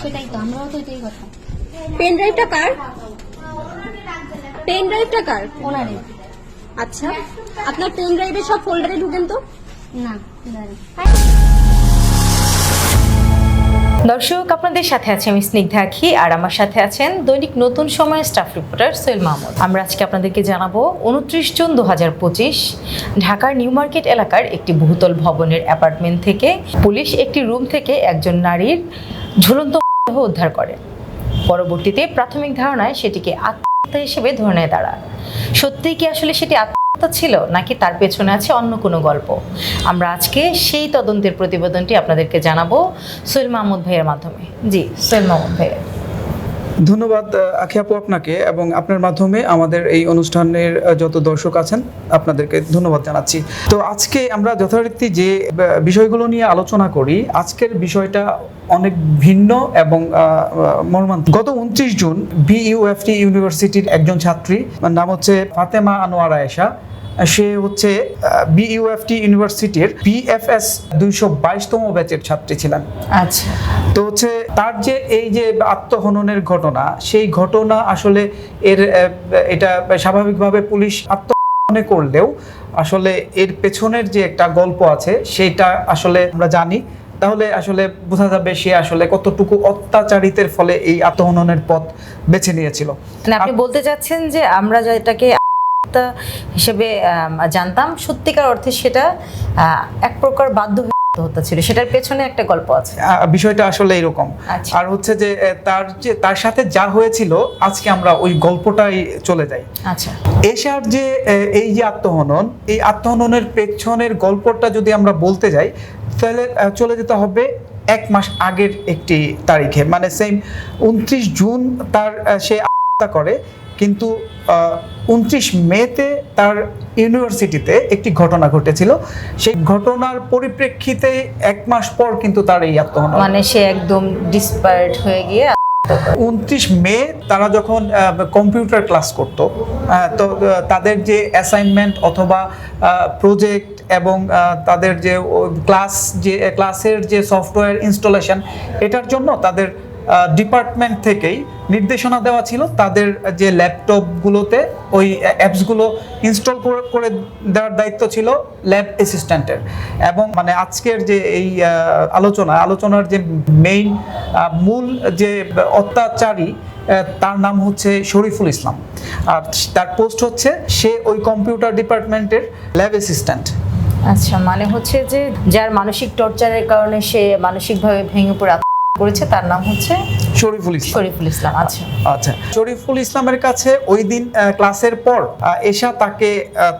সেটাই তো আমরাও তো এটাই কথা পেন ড্রাইভটা কার পেন ড্রাইভটা কার আচ্ছা আপনার পেন ড্রাইভে সব ফোল্ডারে ঢুকেন তো না। দর্শক, আপনাদের সাথে আছে আমি স্নিগ্ধা আখি, আর আমার সাথে আছেন দৈনিক নতুন সময়ের স্টাফ রিপোর্টার সোহেল মাহমুদ। আমরা আজকে আপনাদেরকে জানাব উনত্রিশ জুন দু হাজার পঁচিশ, ঢাকার নিউ মার্কেট এলাকার একটি বহুতল ভবনের অ্যাপার্টমেন্ট থেকে পুলিশ একটি রুম থেকে একজন নারীর ঝুলন্ত উদ্ধার করে। পরবর্তীতে প্রাথমিক ধারণায় সেটিকে আত্মহত্যা হিসেবে ধরে নেয় তারা। সত্যিই কি আসলে সেটি ছিল নাকি তার পেছনে আছে অন্য কোনো গল্প? আমরা আজকে সেই তদন্তের প্রতিবেদনটি আপনাদেরকে জানাব সোহেল মাহমুদ ভাইয়ের মাধ্যমে। জি সোহেল মাহমুদ ভাইয়া ধন্যবাদ আখি আপু আপনাকে এবং আপনার মাধ্যমে আমাদের এই অনুষ্ঠানের যত দর্শক আছেন আপনাদেরকে ধন্যবাদ জানাচ্ছি। তো আজকে আমরা যথারীতি যে বিষয়গুলো নিয়ে আলোচনা করি আজকের বিষয়টা অনেক ভিন্ন এবং আহ, গত উনত্রিশ জুন বিইউএফটি ইউনিভার্সিটির একজন ছাত্রী তার নাম হচ্ছে ফাতেমা আনোয়ার আয়েশা সে হচ্ছে বিইউএফটি ইউনিভার্সিটির বিএফএস দুইশো বাইশতম ব্যাচের ছাত্রী ছিলেন। আচ্ছা। তো হচ্ছে তার যে এই যে আত্মহননের ঘটনা সেই ঘটনা আসলে এর এটা স্বাভাবিকভাবে পুলিশ আত্মহননে করলেও আসলে এর পেছনের যে একটা গল্প আছে সেটা আসলে আমরা জানি। তাহলে আসলে বোঝা যাবে সে আসলে কতটুকু অত্যাচারিতের ফলে এই আত্মহননের পথ বেছে নিয়েছিল। মানে আপনি বলতে চাচ্ছেন যে আমরা যেটাকে হিসেবে জানতাম। সত্যিকার অর্থে সেটা এক প্রকার বাধ্য আত্মহত্যা ছিল। সেটার পেছনে একটা গল্প আছে। বিষয়টা আসলে এরকম। আচ্ছা। আর হচ্ছে যে তার যে তার সাথে যা হয়েছিল আজকে আমরা ওই গল্পটাই চলে যাই। আচ্ছা। এশার যে এই যে আত্মহনন এই আত্মহননের পেছনের গল্পটা যদি আমরা বলতে যাই তাহলে চলে যেতে হবে এক মাস আগের একটি তারিখে। মানে সেম উনত্রিশ জুন তার সে আত্মহত্যা করে। কিন্তু উনত্রিশ মেতে তার ইউনিভার্সিটিতে একটি ঘটনা ঘটেছিল। সেই ঘটনার পরিপ্রেক্ষিতে এক মাস পর কিন্তু তার এই আত্মহনন মানে সে একদম ডিসপায়ার্ড হয়ে গিয়ে উনত্রিশ মে তারা যখন কম্পিউটার ক্লাস করতো তো তাদের যে অ্যাসাইনমেন্ট অথবা প্রজেক্ট এবং তাদের যে ক্লাস যে ক্লাসের যে সফটওয়্যার ইনস্টলেশন এটার জন্য তাদের ডিপার্টমেন্ট থেকেই নির্দেশনা দেওয়া ছিল তাদের যে ল্যাপটপগুলোতে ওই অ্যাপসগুলো ইনস্টল করে দেওয়ার দায়িত্ব ছিল ল্যাব অ্যাসিস্ট্যান্টের এবং মানে আজকের যে এই আলোচনা, আলোচনার যে মেইন মূল যে অত্যাচারী তার নাম হচ্ছে শরীফুল ইসলাম। আর তার পোস্ট হচ্ছে সে ওই কম্পিউটার ডিপার্টমেন্টের ল্যাব অ্যাসিস্ট্যান্ট আচ্ছা মানে হচ্ছে যে যার মানসিক টর্চারের কারণে সে মানসিকভাবে ভেঙে পড়ে করেছে তার নাম হচ্ছে শরীফুল ইসলাম। শরীফুল ইসলাম আচ্ছা। আচ্ছা শরীফুল ইসলামের কাছে ওই দিন ক্লাসের পর এশা তাকে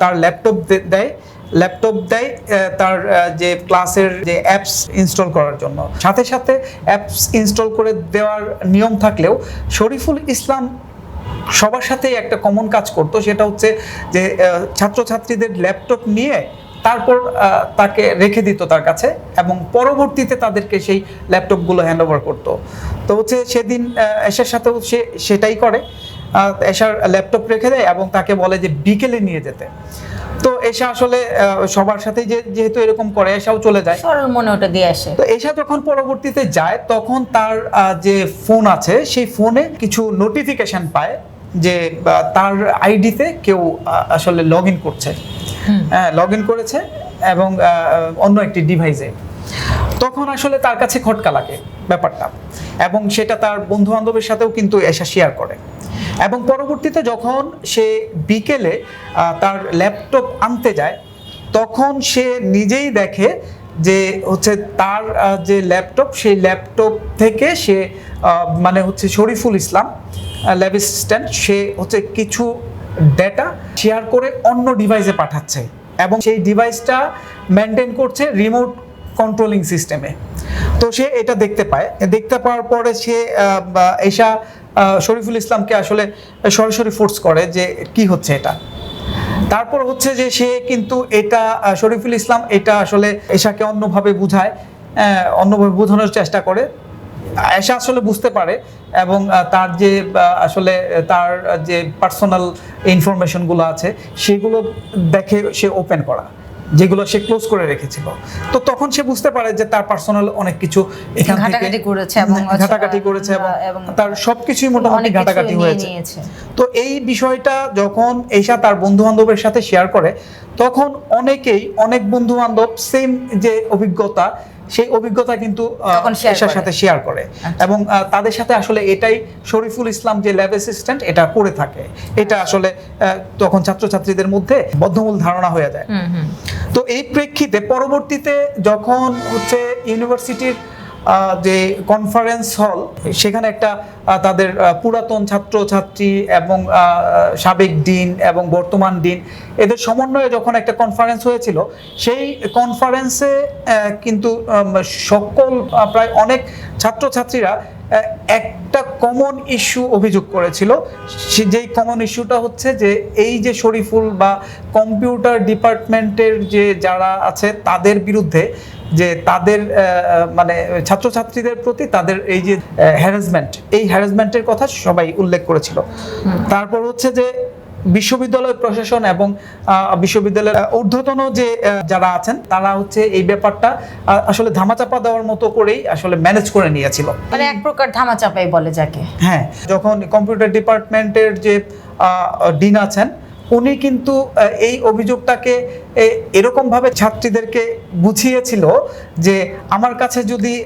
তার ল্যাপটপ দেয়। ল্যাপটপ দেয় তার যে ক্লাসের যে অ্যাপস ইনস্টল করার জন্য। সাথে সাথে অ্যাপস ইনস্টল করে দেওয়ার নিয়ম থাকলেও শরীফুল ইসলাম সবার সাথেই একটা কমন কাজ করতো। সেটা হচ্ছে যে ছাত্রছাত্রীদের ল্যাপটপ নিয়ে তারপর তাকে রেখে দিত তার কাছে এবং পরবর্তীতে তাদেরকে সেই ল্যাপটপগুলো হ্যান্ড ওভার করতো। তো হচ্ছে সেদিন এশার সাথেও সে সেটাই করে। এশার ল্যাপটপ রেখে দেয় এবং তাকে বলে যে বিকেলে নিয়ে যেতে। তো এশা আসলে সবার সাথেই যে যেহেতু এরকম করে এশাও চলে যায়। সরল মনে ওটা দিয়ে আসে। তো এসা যখন পরবর্তীতে যায় তখন তার যে ফোন আছে সেই ফোনে কিছু নোটিফিকেশন পায় যে তার আইডিতে কেউ আসলে লগ ইন করছে। লগ ইন করেছে এবং অন্য একটি ডিভাইসে তখন আসলে তার কাছে খটকা লাগে ব্যাপারটা এবং সেটা তার বন্ধু বান্ধবের সাথেও কিন্তু এসা শেয়ার করে। এবং পরবর্তীতে যখন সে বিকেলে তার ল্যাপটপ আনতে যায়, তখন সে নিজেই দেখে যে হচ্ছে তার যে ল্যাপটপ সেই ল্যাপটপ থেকে সে মানে হচ্ছে শরীফুল ইসলাম ল্যাব অ্যাসিস্ট্যান্ট সে হচ্ছে কিছু ডেটা শেয়ার করে অন্য ডিভাইসে পাঠাচ্ছে এবং সেই ডিভাইসটা মেনটেন করছে রিমোট কন্ট্রোলিং সিস্টেমে তো সে এটা দেখতে পায়। দেখতে পাওয়ার পরে সে এসা শরীফুল ইসলামকে আসলে সরাসরি ফোর্স করে যে কি হচ্ছে এটা। তারপর হচ্ছে যে সে কিন্তু এটা শরীফুল ইসলাম এটা আসলে এশাকে অন্যভাবে বুঝায় অন্যভাবে বোঝানোর চেষ্টা করে। এশা আসলে বুঝতে পারে এবং তার যে আসলে তার যে পার্সোনাল ইনফরমেশনগুলো আছে সেগুলো দেখে সে ওপেন করা যেগুলো সে ক্লোজ করে রেখেছিল। তো তখন সে বুঝতে পারে যে তার পার্সোনাল অনেক কিছু এখান থেকে ঘাটাঘাটি করেছে এবং ঘাটাঘাটি করেছে এবং এবং তার সবকিছুই মোটামুটি ঘাটাঘাটি হয়েছে। তো এই বিষয়টা যখন এইসা তার বন্ধু বান্ধবের সাথে শেয়ার করে তখন অনেকেই অনেক বন্ধু বান্ধব সেম যে অভিজ্ঞতা সেই অভিজ্ঞতা কিন্তু এশার সাথে শেয়ার করে। এবং তাদের সাথে আসলে এটাই শরীফুল ইসলাম যে ল্যাব অ্যাসিস্ট্যান্ট এটা করে থাকে। এটা আসলে আহ, তখন ছাত্রছাত্রীদের মধ্যে বদ্ধমূল ধারণা হয়ে যায়। তো এই প্রেক্ষিতে পরবর্তীতে যখন হচ্ছে ইউনিভার্সিটির যে কনফারেন্স হল সেখানে একটা তাদের পুরাতন ছাত্র ছাত্রী এবং সাবেক ডিন এবং বর্তমান ডিন, এদের সমন্বয়ে যখন একটা কনফারেন্স হয়েছিল, সেই কনফারেন্সে কিন্তু সকল প্রায় অনেক ছাত্রছাত্রীরা একটা কমন ইস্যু অভিযোগ করেছিল। যেই কমন ইস্যুটা হচ্ছে যে, এই যে শরীফুল বা কম্পিউটার ডিপার্টমেন্টের যে যারা আছে, তাদের বিরুদ্ধে যে তাদের মানে ছাত্রছাত্রীদের প্রতি তাদের এই যে হ্যারাসমেন্ট এই হ্যারাসমেন্টের কথা সবাই উল্লেখ করেছিল। তারপর হচ্ছে যে বিশ্ববিদ্যালয় প্রশাসন এবং বিশ্ববিদ্যালয়ের ঊর্ধ্বতন যে যারা আছেন তারা হচ্ছে এই ব্যাপারটা আসলে ধামাচাপা দেওয়ার মতো করেই আসলে ম্যানেজ করে নিয়েছিল। মানে এক প্রকার ধামাচাপাই বলে যাকে। হ্যাঁ যখন কম্পিউটার ডিপার্টমেন্টের যে ডিন আছেন উনি কিন্তু এই অভিযোগটাকে এরকমভাবে ছাত্রীদেরকে বুঝিয়েছিল যে আমার কাছে যদি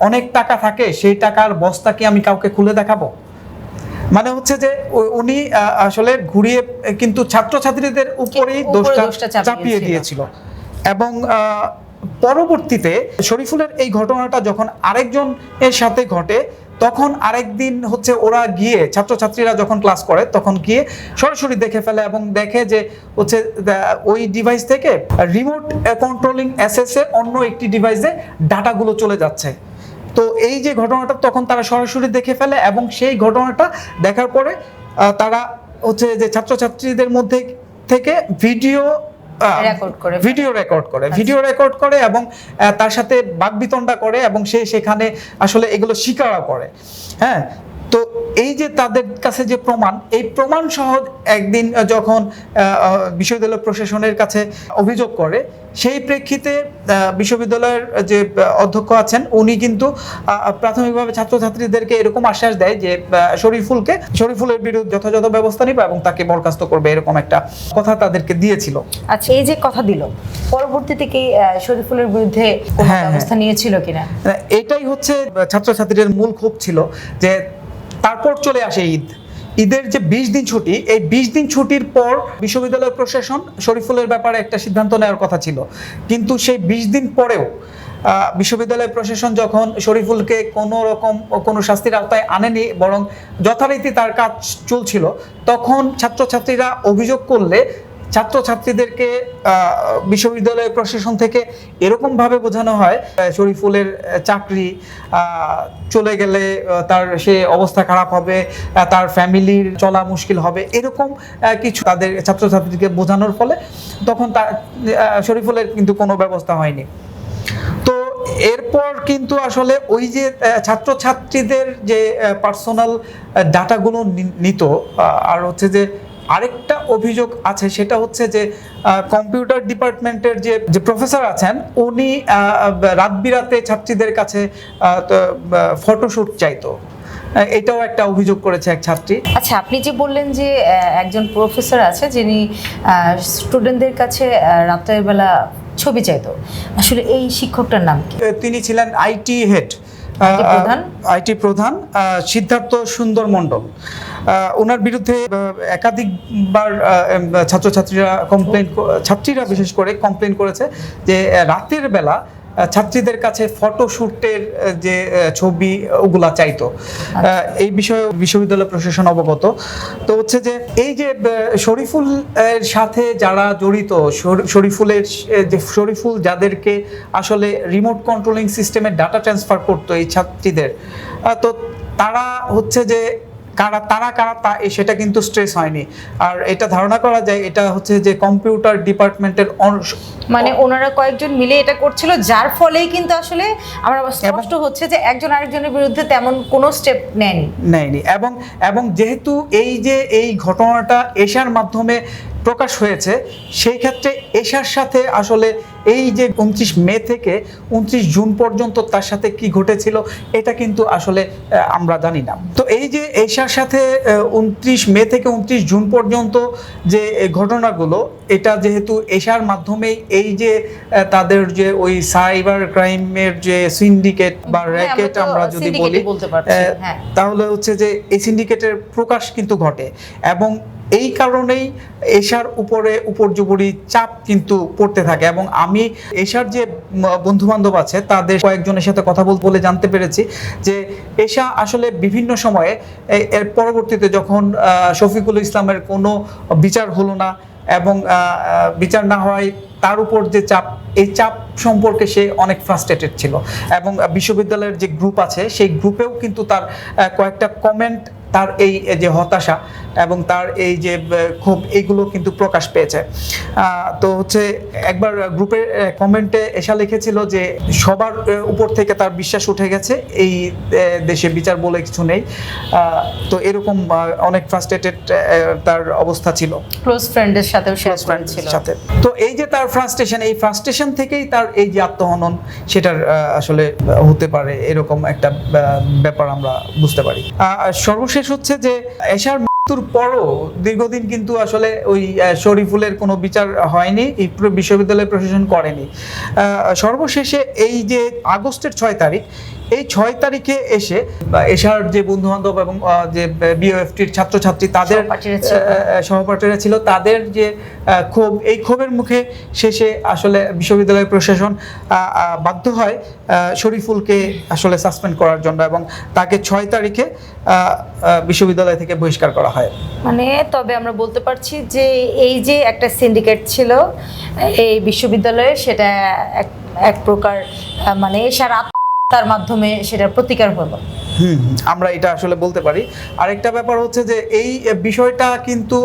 অনেক টাকা থাকে সেই টাকার বস্তা কি আমি কাউকে খুলে দেখাবো মানে হচ্ছে যে উনি আসলে ঘুরিয়ে কিন্তু ছাত্রছাত্রীদের উপরেই দোষটা চাপিয়ে দিয়েছিল। এবং পরবর্তীতে শরীফুলের এই ঘটনাটা যখন আরেকজন এর সাথে ঘটে তখন আরেকদিন হচ্ছে ওরা গিয়ে, ছাত্রছাত্রীরা যখন ক্লাস করে, তখন গিয়ে সরাসরি দেখে ফেলে এবং দেখে যে হচ্ছে ওই ডিভাইস থেকে রিমোট কন্ট্রোলিং অ্যাসেসে অন্য একটি ডিভাইসে ডাটাগুলো চলে যাচ্ছে তো এই যে ঘটনাটা তখন তারা সরাসরি দেখে ফেলে এবং সেই ঘটনাটা দেখার পরে তারা হচ্ছে যে ছাত্রছাত্রীদের মধ্যে থেকে ভিডিও। ভিডিও রেকর্ড করে ভিডিও রেকর্ড করে এবং তার সাথে বাগবিতণ্ডা করে এবং সে সেখানে আসলে এগুলো স্বীকারও করে। হ্যাঁ? এই যে তাদের কাছে যে প্রমাণ এই প্রমাণ সহ একদিন যখন বিশ্ববিদ্যালয় প্রশাসনের কাছে অভিযোগ করে সেই প্রেক্ষিতে বিশ্ববিদ্যালয়ের যে অধ্যক্ষ আছেন উনি কিন্তু প্রাথমিকভাবে ছাত্রছাত্রীদেরকে এরকম আশ্বাস দেয় যে শরীফুলকে শরীফুলের বিরুদ্ধে যথাযথ ব্যবস্থা নিবে এবং তাকে বরখাস্ত করবে এরকম একটা কথা তাদেরকে দিয়েছিল আচ্ছা এই যে কথা দিল পরবর্তীতে কি শরীফুলের বিরুদ্ধে হ্যাঁ, হ্যাঁ। ব্যবস্থা নিয়েছিল কিনা এটাই হচ্ছে ছাত্রছাত্রীদের মূল ক্ষোভ ছিল যে তারপর চলে আসে ঈদ। ঈদের যে বিশ দিন ছুটি, এই বিশ দিন ছুটির পর বিশ্ববিদ্যালয় প্রশাসন শরীফুলের ব্যাপারে একটা সিদ্ধান্ত নেওয়ার কথা ছিল। কিন্তু সেই বিশ দিন পরেও বিশ্ববিদ্যালয় প্রশাসন যখন শরীফুলকে কোনো রকম, কোনো শাস্তির আওতায় আনেনি, বরং যথারীতি তার কাজ চলছিল, তখন ছাত্রছাত্রীরা অভিযোগ করলে ছাত্রছাত্রীদেরকে বিশ্ববিদ্যালয় প্রশাসন থেকে এরকমভাবে বোঝানো হয় শরীফুলের চাকরি চলে গেলে তার সে অবস্থা খারাপ হবে তার ফ্যামিলির চলা মুশকিল হবে, এরকম কিছু তাদের ছাত্রছাত্রীকে বোঝানোর ফলে তখন তার শরীফুলের কিন্তু কোনো ব্যবস্থা হয়নি। তো এরপর কিন্তু আসলে ওই যে ছাত্রছাত্রীদের যে পার্সোনাল ডাটাগুলো নিত আর হচ্ছে যে আরেকটা অভিযোগ আছে সেটা হচ্ছে যে কম্পিউটার ডিপার্টমেন্টের যে যে প্রফেসর আছেন উনি রাত বিরাতে ছাত্রীদের কাছে ফটোশ্যুট চাইতো। এটাও একটা অভিযোগ করেছে এক ছাত্রী। আচ্ছা আপনি যে বললেন যে একজন প্রফেসর আছে যিনি স্টুডেন্টদের কাছে রাতের বেলা ছবি চাইতো আসলে এই শিক্ষকটার নাম কি? তিনি ছিলেন আইটি হেড? আইটি প্রধান আহ, সিদ্ধার্থ সুন্দর মণ্ডল। আহ, ওনার বিরুদ্ধে একাধিকবার ছাত্রছাত্রীরা কমপ্লেন ছাত্রীরা বিশেষ করে কমপ্লেন করেছে যে রাতের বেলা ছাত্রীদের কাছে ফটোশ্যুটের যে ছবি ওগুলা চাইতো। এই বিষয়ে বিশ্ববিদ্যালয় প্রশাসন অবগত। তো হচ্ছে যে এই যে শরীফুল এর সাথে যারা জড়িত শর- শরীফুলের যে শরীফুল যাদেরকে আসলে রিমোট কন্ট্রোলিং সিস্টেমের ডাটা ট্রান্সফার করতো এই ছাত্রীদের তো তারা হচ্ছে যে কারা তারা কারা তা সেটা কিন্তু স্ট্রেস হয়নি। আর এটা ধারণা করা যায় এটা হচ্ছে যে কম্পিউটার ডিপার্টমেন্টের মানে ওনারা কয়েকজন মিলে এটা করছিল যার ফলেই কিন্তু আসলে আমরা স্পষ্ট হচ্ছে যে একজন আরেকজনের বিরুদ্ধে তেমন কোনো স্টেপ নেয়নি। নেয়নি। এবং এবং যেহেতু এই যে এই ঘটনাটা এশার মাধ্যমে প্রকাশ হয়েছে সেই ক্ষেত্রে এশার সাথে আসলে এই যে উনত্রিশ মে থেকে উনত্রিশ জুন পর্যন্ত তার সাথে কি ঘটেছিল এটা কিন্তু আসলে আমরা জানি না তো এই যে এশার সাথে উনত্রিশ মে থেকে উনত্রিশ জুন পর্যন্ত যে ঘটনাগুলো এটা যেহেতু এশার মাধ্যমেই এই যে তাদের যে ওই সাইবার ক্রাইমের যে সিন্ডিকেট বা হ্যাঁ, র্যাকেট আমরা যদি বলি হ্যাঁ। তাহলে হচ্ছে যে এই সিন্ডিকেটের প্রকাশ কিন্তু ঘটে এবং এই কারণেই এশার উপরে উপর্যুপরি চাপ কিন্তু পড়তে থাকে এবং আমি এশার যে বন্ধু বান্ধব আছে, তাদের কয়েকজনের সাথে কথা বলতে বলে জানতে পেরেছি যে এশা আসলে বিভিন্ন সময়ে এর পরবর্তীতে যখন শফিকুল ইসলামের কোনো বিচার হলো না এবং বিচার না হওয়ায় তার উপর যে চাপ, এই চাপ সম্পর্কে সে অনেক ফ্রাস্ট্রেটেড ছিল এবং বিশ্ববিদ্যালয়ের যে গ্রুপ আছে, সেই গ্রুপেও কিন্তু তার কয়েকটা কমেন্ট তার এই যে হতাশা এবং তার এই যে ক্ষোভ এইগুলো কিন্তু প্রকাশ পেয়েছে। তো হচ্ছে একবার গ্রুপের কমেন্টে এসা লিখেছিল যে সবার উপর থেকে তার বিশ্বাস উঠে গেছে এই দেশে বিচার বলে কিছু নেই। তো এরকম অনেক ফ্রাস্ট্রেটেড তার অবস্থা ছিল। ক্লোজ ফ্রেন্ডের সাথেও শেয়ার close friends সাথে। তো এই যে তার ফ্রাস্ট্রেশন এই ফ্রাস্ট্রেশন থেকেই তার এই যে আত্মহনন সেটার আসলে হতে পারে এরকম একটা ব্যাপার আমরা বুঝতে পারি। আহ, সর্বশেষ হচ্ছে যে, এশার মৃত্যুর পরও দীর্ঘদিন কিন্তু আসলে ওই শরীফুলের কোনো বিচার হয়নি, এই বিশ্ববিদ্যালয় প্রশাসন করেনি। সর্বশেষে এই যে আগস্টের ছয় তারিখ এই ছয় তারিখে এসে এশার যে বন্ধু বান্ধব এবং যে বিওএফটির ছাত্রছাত্রী তাদের সহপাঠীরা ছিল। তাদের যে ক্ষোভ এই ক্ষোভের মুখে শেষে আসলে বিশ্ববিদ্যালয় প্রশাসন বাধ্য হয় শরীফুলকে আসলে সাসপেন্ড করার জন্য এবং তাকে ছয় তারিখে বিশ্ববিদ্যালয় থেকে বহিষ্কার করা হয় মানে তবে আমরা বলতে পারছি যে এই যে একটা সিন্ডিকেট ছিল এই বিশ্ববিদ্যালয়ে সেটা এক প্রকার মানে সারা তার মাধ্যমে সেটার প্রতিকার হলো। হুম আমরা এটা আসলে বলতে পারি। আরেকটা ব্যাপার হচ্ছে যে এই বিষয়টা কিন্তু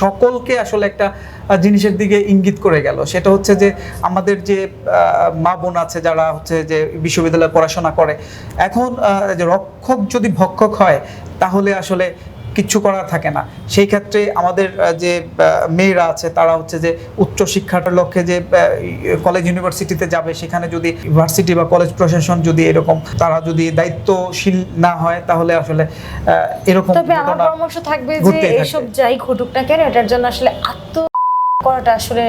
সকলকে আসলে একটা জিনিসের দিকে ইঙ্গিত করে গেল। সেটা হচ্ছে যে আমাদের যে মা বোন আছে যারা হচ্ছে যে বিশ্ববিদ্যালয়ে পড়াশোনা করে, এখন যে রক্ষক যদি ভক্ষক হয়, তাহলে আসলে কিচ্ছু করা থাকে না। সেই ক্ষেত্রে আমাদের যে মেয়েরা আছে তারা হচ্ছে যে উচ্চ শিক্ষার লক্ষ্যে যে কলেজ ইউনিভার্সিটিতে যাবে সেখানে যদি ইউনিভার্সিটি বা কলেজ প্রশাসন যদি এরকম তারা যদি দায়িত্বশীল না হয় তাহলে আসলে আহ, এরকম তবে আমার পরামর্শ থাকবে যে এসব যাই ঘটুক না কেন এটার জন্য আসলে আত্ম করাটা আসলে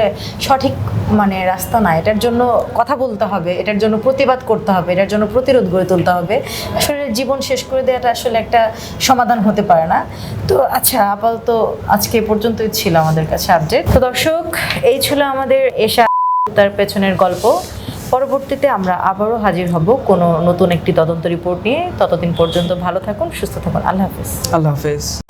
সঠিক মানে রাস্তা না। এটার জন্য কথা বলতে হবে, এটার জন্য প্রতিবাদ করতে হবে, এটার জন্য প্রতিরোধ গড়ে তুলতে হবে। আসলে জীবন শেষ করে দেওয়াটা আসলে একটা সমাধান হতে পারে না। তো আচ্ছা আপাতত আজকে পর্যন্তই ছিল আমাদের কাছে আপডেট তো দর্শক, এই ছিল আমাদের এশা তার পেছনের গল্প। পরবর্তীতে আমরা আবারও হাজির হব কোনো নতুন একটি তদন্ত রিপোর্ট নিয়ে। ততদিন পর্যন্ত ভালো থাকুন, সুস্থ থাকুন। আল্লাহ হাফিজ। আল্লাহ হাফেজ।